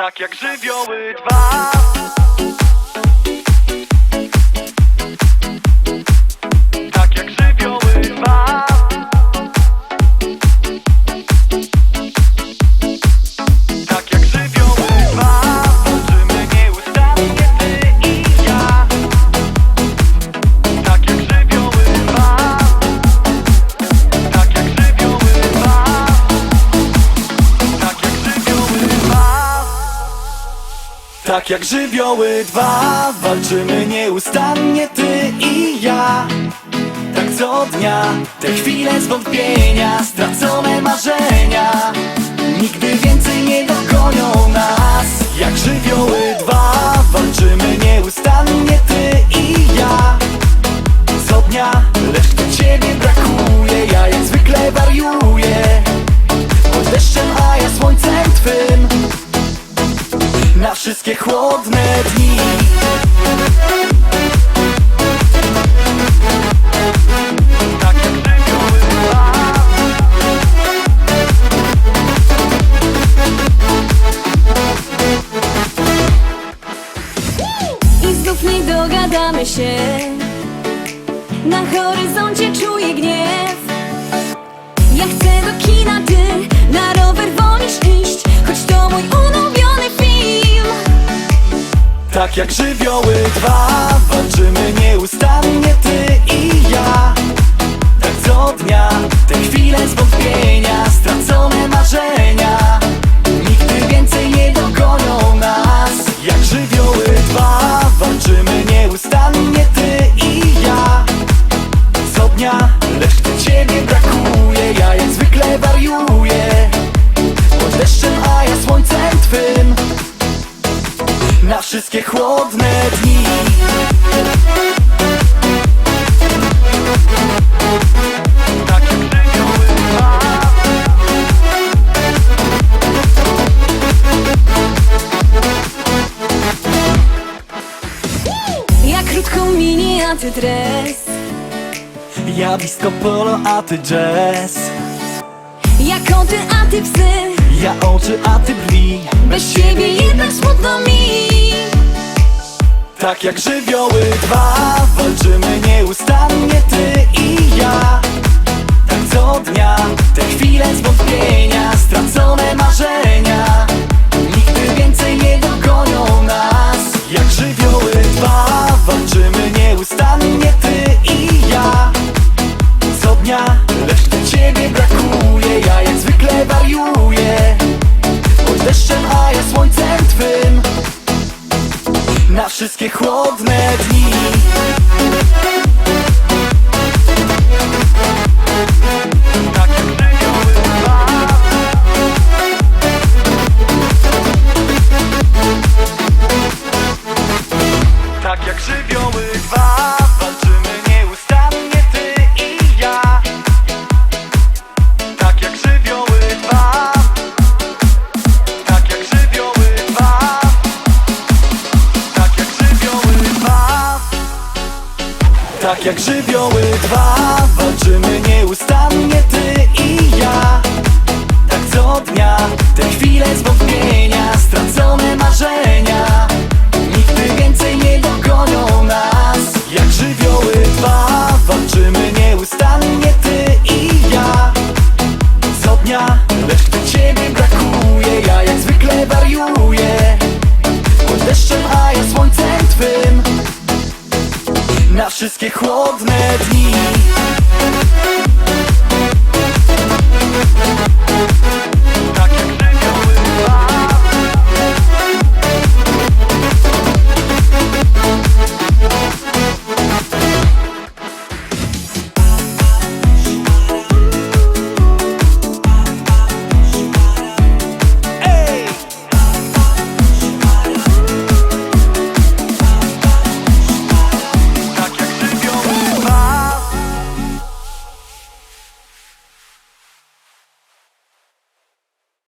Tak jak żywioły dwa Tak jak żywioły dwa Walczymy nieustannie ty i ja. Tak co dnia Te chwile zwątpienia Stracone marzenia. Nigdy więcej nie dogonią nas. Jak żywioły dwa Walczymy nieustannie ty i ja. Co dnia Lecz gdy ciebie brakuje Ja jak zwykle wariuję. Pod deszczem, a ja słońcem twym Na wszystkie chłodne dni. Tak I znów nie dogadamy się. Na horyzoncie czuję gniew. Ja chcę do kina, ty na rower wolisz Tak jak żywioły dwa Walczymy nieustannie chłodne dni. Ja krótką mini, a ty dres. Ja disco polo, a ty jazz. Ja koty, a ty psy. Ja oczy, a ty brwi Bez ciebie jednak smutno mi Tak jak żywioły dwa Walczymy nieustannie ty i ja. Tak co dnia Te chwile zwątpienia Stracone marzenia. Nigdy więcej nie dogonią nas. Jak żywioły wszystkie chłodne dni Tak jak żywioły dwa. Walczymy nieustannie ty i ja Na wszystkie chłodne dni